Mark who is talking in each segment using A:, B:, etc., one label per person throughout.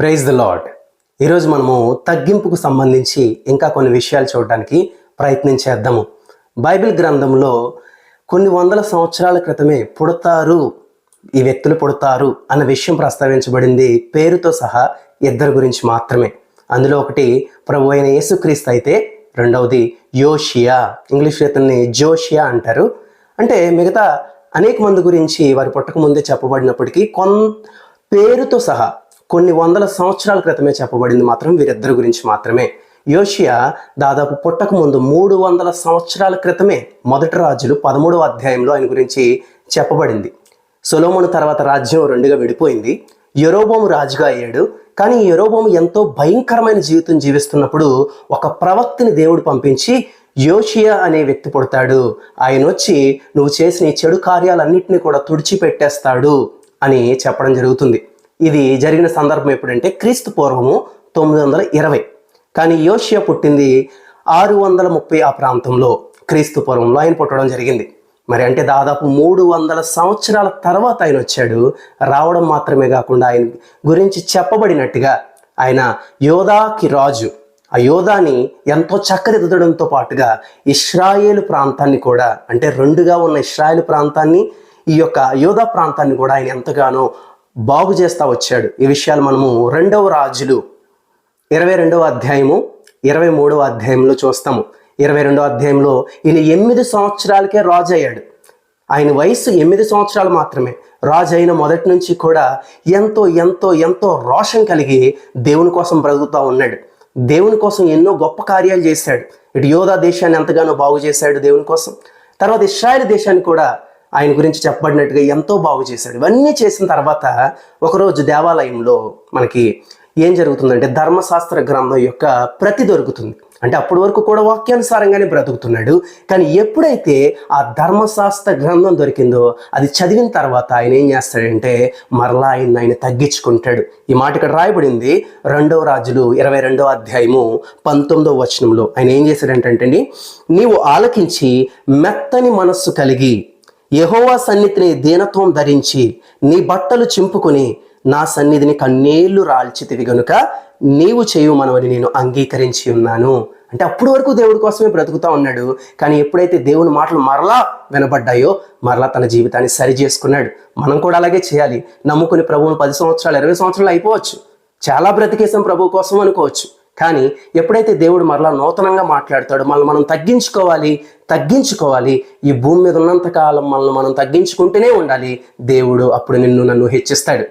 A: Praise the lord ఈరోజు మనము తగ్గింపుకు సంబంధించి ఇంకా కొన్ని విషయాలు చూడడానికి ప్రయత్నం చేద్దాము. బైబిల్ గ్రంథంలో కొన్ని వందల సంవత్సరాల క్రితమే పుడతారు ఈ వ్యక్తులు పుడతారు అన్న విషయం ప్రస్తావించబడింది. పేరుతో సహా ఇద్దరు గురించి మాత్రమే. అందులో ఒకటి ప్రభు అయిన యేసుక్రీస్తు అయితే రెండవది యోషియా. ఇంగ్లీష్ రీతుల్ని జోషియా అంటారు. అంటే మిగతా అనేక మంది గురించి వారి పుట్టక ముందే చెప్పబడినప్పటికీ కొన్ పేరుతో సహా కొన్ని వందల సంవత్సరాల క్రితమే చెప్పబడింది మాత్రం వీరిద్దరి గురించి మాత్రమే. యోషియా దాదాపు పుట్టక ముందు మూడు వందల సంవత్సరాల క్రితమే మొదటి రాజులు పదమూడవ అధ్యాయంలో ఆయన గురించి చెప్పబడింది. సొలోమోను తర్వాత రాజ్యం రెండుగా విడిపోయింది. యరోబోము రాజుగా అయ్యాడు. కానీ యరోబోము ఎంతో భయంకరమైన జీవితం జీవిస్తున్నప్పుడు ఒక ప్రవక్తిని దేవుడు పంపించి యోషియా అనే వ్యక్తి పుడతాడు. ఆయన వచ్చి నువ్వు చేసిన ఈ చెడు కార్యాలన్నింటినీ కూడా తుడిచిపెట్టేస్తాడు అని చెప్పడం జరుగుతుంది. ఇది జరిగిన సందర్భం ఎప్పుడంటే క్రీస్తు పూర్వము తొమ్మిది వందల ఇరవై. కానీ యోషియా పుట్టింది ఆరు వందల ముప్పై ఆ ప్రాంతంలో క్రీస్తు పూర్వంలో ఆయన పుట్టడం జరిగింది. మరి అంటే దాదాపు మూడు వందల సంవత్సరాల తర్వాత ఆయన వచ్చాడు. రావడం మాత్రమే కాకుండా ఆయన గురించి చెప్పబడినట్టుగా ఆయన యోధాకి రాజు. ఆ యోధాని ఎంతో చక్కదిద్దడంతో పాటుగా ఇస్రాయేలు ప్రాంతాన్ని కూడా అంటే రెండుగా ఉన్న ఇస్రాయేల్ ప్రాంతాన్ని ఈ యొక్క యోధా ప్రాంతాన్ని కూడా ఆయన ఎంతగానో బాగు చేస్తా వచ్చాడు. ఈ విషయాలు మనము రెండవ రాజులు ఇరవై రెండవ అధ్యాయము ఇరవై మూడవ అధ్యాయంలో చూస్తాము. ఇరవై రెండవ అధ్యాయంలో ఈయన ఎనిమిది సంవత్సరాలకే రాజు అయ్యాడు ఆయన వయసు ఎనిమిది సంవత్సరాలు మాత్రమే. రాజు అయిన మొదటి నుంచి కూడా ఎంతో ఎంతో ఎంతో రోషం కలిగి దేవుని కోసం బ్రతుకుతూ ఉన్నాడు. దేవుని కోసం ఎన్నో గొప్ప కార్యాలు చేశాడు. ఇటు యోధా దేశాన్ని ఎంతగానో బాగు చేశాడు దేవుని కోసం. తర్వాత ఇస్రాయల్ దేశాన్ని కూడా ఆయన గురించి చెప్పబడినట్టుగా ఎంతో బాగు చేశాడు. ఇవన్నీ చేసిన తర్వాత ఒకరోజు దేవాలయంలో మనకి ఏం జరుగుతుందంటే ధర్మశాస్త్ర గ్రంథం యొక్క ప్రతి దొరుకుతుంది. అంటే అప్పటి వరకు కూడా వాక్యానుసారంగానే బ్రతుకుతున్నాడు. కానీ ఎప్పుడైతే ఆ ధర్మశాస్త్ర గ్రంథం దొరికిందో అది చదివిన తర్వాత ఆయన ఏం చేస్తాడంటే మరలా ఆయన ఆయన తగ్గించుకుంటాడు. ఈ మాట ఇక్కడ రాయబడింది రెండవ రాజులు ఇరవై రెండవ అధ్యాయము పంతొమ్మిదవ వచనంలో. ఆయన ఏం చేశాడంటే నీవు ఆలకించి మెత్తని మనస్సు కలిగి యహోవా సన్నిధిని దీనత్వం ధరించి నీ బట్టలు చింపుకొని నా సన్నిధిని కన్నీళ్ళు రాల్చితివి గనుక నీవు చేయు మనవని నేను అంగీకరించి ఉన్నాను. అంటే అప్పటి వరకు దేవుడి కోసమే బ్రతుకుతా ఉన్నాడు. కానీ ఎప్పుడైతే దేవుని మాటలు మరలా వినబడ్డాయో మరలా తన జీవితాన్ని సరి చేసుకున్నాడు. మనం కూడా అలాగే చేయాలి. నమ్ముకుని ప్రభువును పది సంవత్సరాలు ఇరవై సంవత్సరాలు అయిపోవచ్చు. చాలా బ్రతికేసాం ప్రభు కోసం అనుకోవచ్చు. కానీ ఎప్పుడైతే దేవుడు మరలా నూతనంగా మాట్లాడతాడో మనల్ని మనం తగ్గించుకోవాలి తగ్గించుకోవాలి. ఈ భూమి మీద ఉన్నంత కాలం మనల్ని మనం తగ్గించుకుంటూనే ఉండాలి. దేవుడు అప్పుడు నిన్ను నన్ను హెచ్చిస్తాడు.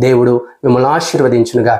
A: దేవుడు మిమ్మల్ని ఆశీర్వదించునుగా